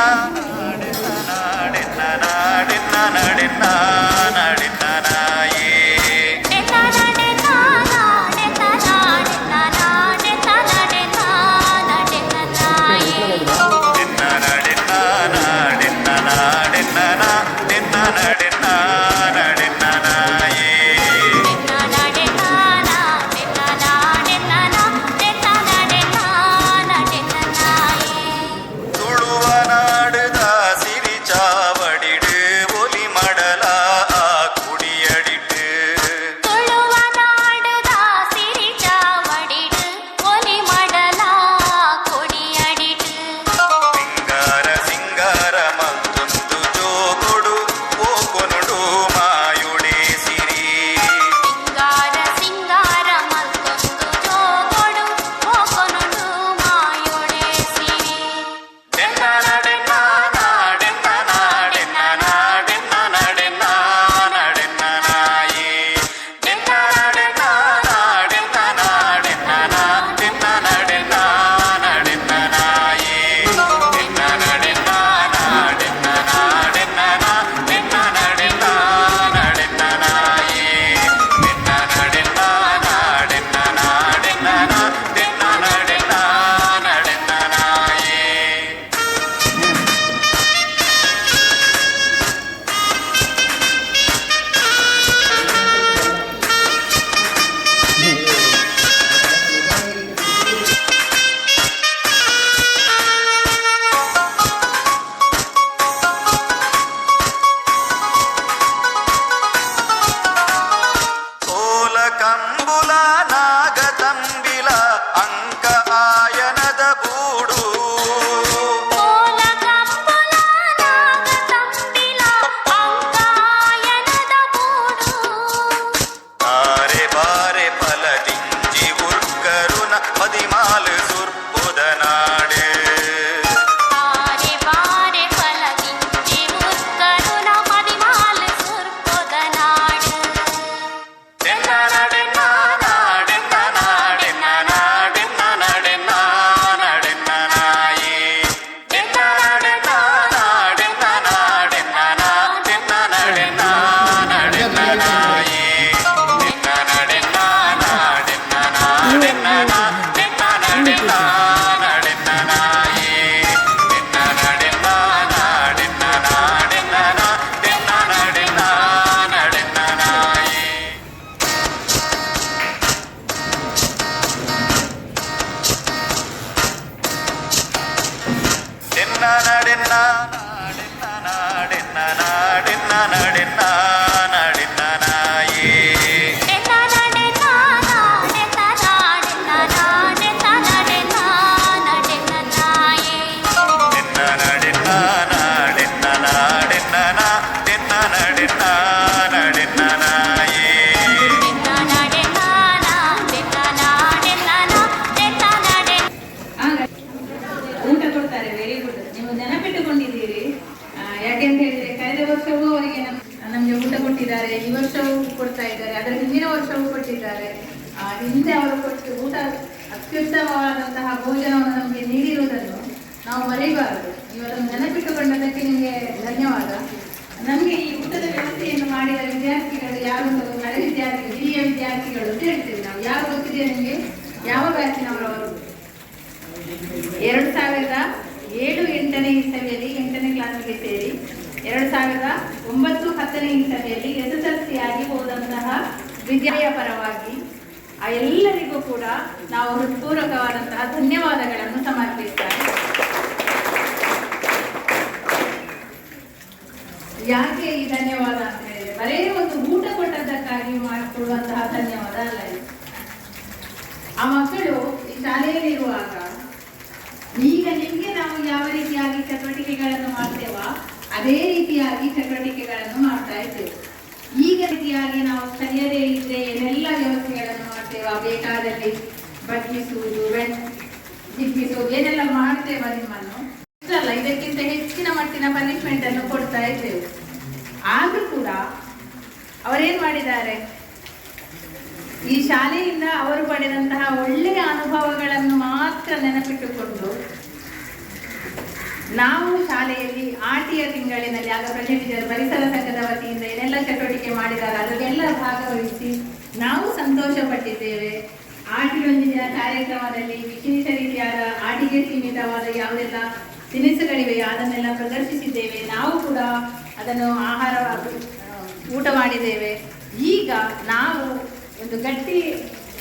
நாடென்ன நாடென்ன நாடென்ன நாடென்ன நாடென்னா ವರ್ಷವೂ ಕೊಟ್ಟಿದ್ದಾರೆ. ಹಿಂದೆ ಅವರು ಕೊಟ್ಟು ಊಟ ಅತ್ಯುತ್ತಮವಾದಂತಹ ಭೋಜನವನ್ನು ನಮಗೆ ನೀಡಿರುವುದನ್ನು ನಾವು ಮರೆಯಬಾರದು. ಇವರನ್ನು ನೆನಪಿಟ್ಟುಕೊಂಡದಕ್ಕೆ ನಿಮಗೆ ಧನ್ಯವಾದ. ನಮಗೆ ಈ ಊಟದ ವ್ಯವಸ್ಥೆಯನ್ನು ಮಾಡಿದ ವಿದ್ಯಾರ್ಥಿಗಳು ಯಾರು ಹಳೆ ವಿದ್ಯಾರ್ಥಿಗಳು, ಹಿರಿಯ ವಿದ್ಯಾರ್ಥಿಗಳು ಅಂತ ಹೇಳ್ತೀವಿ ನಾವು. ಯಾರು ಗೊತ್ತಿದೆ ನಿಮಗೆ? ಯಾವ ಬ್ಯಾಚಿನವರವರು? ಎರಡು ಸಾವಿರದ ಏಳು ಎಂಟನೇ ಇಸವಿಯಲ್ಲಿ ಎಂಟನೇ ಕ್ಲಾಸಿಗೆ ಸೇರಿ, ಎರಡು ಸಾವಿರದ ಒಂಬತ್ತು ಹತ್ತನೇ ಇಸವಿಯಲ್ಲಿ ಎಸ್ ಎಸ್ ಎಲ್ ಸಿ ಆಗಿ ಹೋದಂತಹ ವಿದ್ಯಾಲಯ ಪರವಾಗಿ ಆ ಎಲ್ಲರಿಗೂ ಕೂಡ ನಾವು ಹೃತ್ಪೂರ್ವಕವಾದಂತಹ ಧನ್ಯವಾದಗಳನ್ನು ಸಮರ್ಪಿಸ್ತಾರೆ ಯಾಕೆ ಈ ಧನ್ಯವಾದ ಅಂತ ಹೇಳಿದ್ರೆ, ಬರೇ ಒಂದು ಊಟ ಕೊಟ್ಟದ್ದಕ್ಕಾಗಿ ಮಾಡಿಕೊಡುವಂತಹ ಧನ್ಯವಾದ ಅಲ್ಲ ಆ ಮಕ್ಕಳು ಈ ಶಾಲೆಯಲ್ಲಿರುವಾಗ, ಈಗ ನಿಮ್ಗೆ ನಾವು ಯಾವ ರೀತಿಯಾಗಿ ಚಟುವಟಿಕೆಗಳನ್ನು ಮಾಡ್ತೇವಾ, ಅದೇ ರೀತಿಯಾಗಿ ಚಟುವಟಿಕೆಗಳನ್ನು ಮಾಡ್ತಾ ಇದ್ದೇವೆ. ಈಗ ರೀತಿಯಾಗಿ ನಾವು ಕಲಿಯದೇ ಇದ್ರೆ ಏನೆಲ್ಲ ವ್ಯವಸ್ಥೆಗಳನ್ನು ಮಾಡ್ತೇವೆ ಬೇಕಾದಲ್ಲಿ ಬಟ್ಟಿಸುವುದು ದಿಪ್ಪಿಸುವುದು ಏನೆಲ್ಲ ಮಾಡ್ತೇವೆ ನಿಮ್ಮನ್ನು? ಇಷ್ಟಲ್ಲ, ಇದಕ್ಕಿಂತ ಹೆಚ್ಚಿನ ಮಟ್ಟಿನ ಪನಿಷ್ಮೆಂಟ್ ಅನ್ನು ಕೊಡ್ತಾ ಇದ್ದೇವೆ. ಆದ್ರೂ ಕೂಡ ಅವರೇನ್ ಮಾಡಿದ್ದಾರೆ? ಈ ಶಾಲೆಯಿಂದ ಅವರು ಪಡೆದಂತಹ ಒಳ್ಳೆಯ ಅನುಭವಗಳನ್ನು ಮಾತ್ರ ನೆನಪಿಟ್ಟುಕೊಂಡು ನಾವು ಶಾಲೆಯಲ್ಲಿ ಆಟಿಯ ತಿಂಗಳಿನಲ್ಲಿ ಆಗ ಪ್ರತಿನಿಧಿಯರು ಪರಿಸರ ಸಂಘದ ವತಿಯಿಂದ ಏನೆಲ್ಲ ಚಟುವಟಿಕೆ ಮಾಡಿದಾಗ ಅದಕ್ಕೆಲ್ಲ ಭಾಗವಹಿಸಿ ನಾವು ಸಂತೋಷ ಪಟ್ಟಿದ್ದೇವೆ ಆಟಿಯೊಂದಿನ ಕಾರ್ಯಕ್ರಮದಲ್ಲಿ ವಿಶೇಷ ರೀತಿಯಾದ ಆಟಿಗೆ ಸೀಮಿತವಾದ ಯಾವುದೆಲ್ಲ ತಿನಿಸುಗಳಿವೆ, ಅದನ್ನೆಲ್ಲ ಪ್ರದರ್ಶಿಸಿದ್ದೇವೆ. ನಾವು ಕೂಡ ಅದನ್ನು ಆಹಾರ ಊಟ ಮಾಡಿದ್ದೇವೆ. ಈಗ ನಾವು ಒಂದು ಗಟ್ಟಿ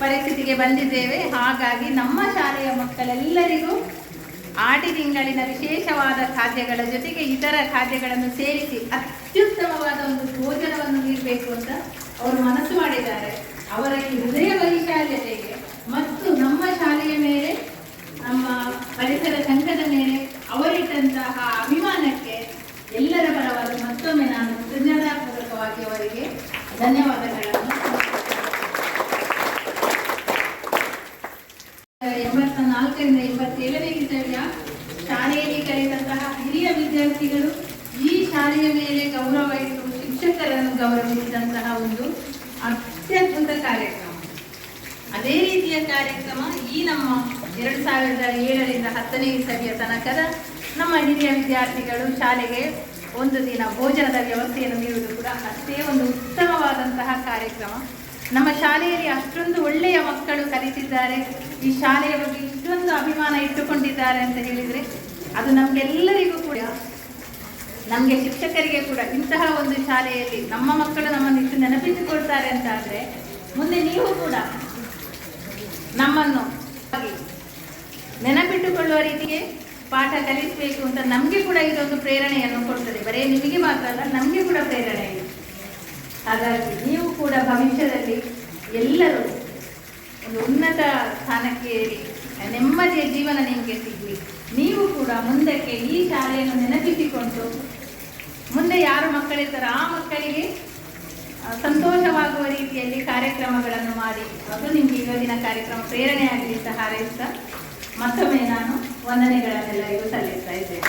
ಪರಿಸ್ಥಿತಿಗೆ ಬಂದಿದ್ದೇವೆ. ಹಾಗಾಗಿ ನಮ್ಮ ಶಾಲೆಯ ಮಕ್ಕಳೆಲ್ಲರಿಗೂ ಆಟಿ ತಿಂಗಳಿನ ವಿಶೇಷವಾದ ಖಾದ್ಯಗಳ ಜೊತೆಗೆ ಇತರ ಖಾದ್ಯಗಳನ್ನು ಸೇರಿಸಿ ಅತ್ಯುತ್ತಮವಾದ ಒಂದು ಭೋಜನವನ್ನು ನೀಡಬೇಕು ಅಂತ ಅವರು ಮನಸ್ಸು ಮಾಡಿದ್ದಾರೆ. ಅವರ ಈ ಹೃದಯ ವೈಶಾಲ್ಯತೆಗೆ ಮತ್ತು ನಮ್ಮ ಶಾಲೆಯ ಮೇಲೆ, ನಮ್ಮ ಪರಿಸರ ಸಂಘದ ಮೇಲೆ ಅವರಿಟ್ಟಂತಹ ಅಭಿಮಾನಕ್ಕೆ ಎಲ್ಲರ ಪರವಾಗಿ ಮತ್ತೊಮ್ಮೆ ನಾನು ಕೃತಜ್ಞತಾಪೂರ್ವಕವಾಗಿ ಅವರಿಗೆ ಧನ್ಯವಾದಗಳನ್ನು ಎಂಬತ್ತ ನಾಲ್ಕರಿಂದ ಎಂಬತ್ತೇಳನೇ ಇಸವಿಯ ಶಾಲೆಯಲ್ಲಿ ಕಲಿತಂತಹ ಹಿರಿಯ ವಿದ್ಯಾರ್ಥಿಗಳು ಈ ಶಾಲೆಯ ಮೇಲೆ ಗೌರವ ಇಟ್ಟು ಶಿಕ್ಷಕರನ್ನು ಗೌರವಿಸಿದಂತಹ ಒಂದು ಅತ್ಯದ್ಭುತ ಕಾರ್ಯಕ್ರಮ. ಅದೇ ರೀತಿಯ ಕಾರ್ಯಕ್ರಮ ಈ ನಮ್ಮ ಎರಡು ಸಾವಿರದ ಏಳರಿಂದ ಹತ್ತನೇ ಸದಿಯ ತನಕದ ನಮ್ಮ ಹಿರಿಯ ವಿದ್ಯಾರ್ಥಿಗಳು ಶಾಲೆಗೆ ಒಂದು ದಿನ ಭೋಜನದ ವ್ಯವಸ್ಥೆಯನ್ನು ನೀಡುವುದು ಕೂಡ ಅಷ್ಟೇ ಒಂದು ಉತ್ತಮವಾದಂತಹ ಕಾರ್ಯಕ್ರಮ. ನಮ್ಮ ಶಾಲೆಯಲ್ಲಿ ಅಷ್ಟೊಂದು ಒಳ್ಳೆಯ ಮಕ್ಕಳು ಕಲಿತಿದ್ದಾರೆ. ಈ ಶಾಲೆಯ ಬಗ್ಗೆ ಇಷ್ಟೊಂದು ಅಭಿಮಾನ ಇಟ್ಟುಕೊಂಡಿದ್ದಾರೆ ಅಂತ ಹೇಳಿದರೆ ಅದು ನಮಗೆಲ್ಲರಿಗೂ ಕೂಡ ನಮಗೆ ಶಿಕ್ಷಕರಿಗೆ ಕೂಡ ಇಂತಹ ಒಂದು ಶಾಲೆಯಲ್ಲಿ ನಮ್ಮ ಮಕ್ಕಳು ನಮ್ಮನ್ನು ಇಷ್ಟು ನೆನಪಿಸಿಕೊಳ್ತಾರೆ ಅಂತ ಆದರೆ ಮುಂದೆ ನೀವು ಕೂಡ ನಮ್ಮನ್ನು ನೆನಪಿಟ್ಟುಕೊಳ್ಳುವ ರೀತಿಗೆ ಪಾಠ ಕಲಿಸಬೇಕು ಅಂತ ನಮಗೆ ಕೂಡ ಇದೊಂದು ಪ್ರೇರಣೆಯನ್ನು ಕೊಡ್ತದೆ. ಬರೀ ನಿಮಗೆ ಮಾತ್ರ ಅಲ್ಲ, ನಮಗೆ ಕೂಡ ಪ್ರೇರಣೆ ಇದೆ. ಹಾಗಾಗಿ ನೀವು ಕೂಡ ಭವಿಷ್ಯದಲ್ಲಿ ಎಲ್ಲರೂ ಒಂದು ಉನ್ನತ ಸ್ಥಾನಕ್ಕೆ ನೆಮ್ಮದಿಯ ಜೀವನ ನಿಮಗೆ ಸಿಗಲಿ. ನೀವು ಕೂಡ ಮುಂದಕ್ಕೆ ಈ ಶಾಲೆಯನ್ನು ನೆನಪಿಸಿಕೊಂಡು ಮುಂದೆ ಯಾರು ಮಕ್ಕಳಿರ್ತಾರೋ ಆ ಮಕ್ಕಳಿಗೆ ಸಂತೋಷವಾಗುವ ರೀತಿಯಲ್ಲಿ ಕಾರ್ಯಕ್ರಮಗಳನ್ನು ಮಾಡಿ. ಅದು ನಿಮಗೆ ಇವತ್ತಿನ ಕಾರ್ಯಕ್ರಮ ಪ್ರೇರಣೆ ಆಗಲಿ ಅಂತ ಹಾರೈಸ್ತಾ ಮತ್ತೊಮ್ಮೆ ನಾನು ವಂದನೆಗಳನ್ನೆಲ್ಲರಿಗೂ ಸಲ್ಲಿಸ್ತಾ ಇದ್ದೇನೆ.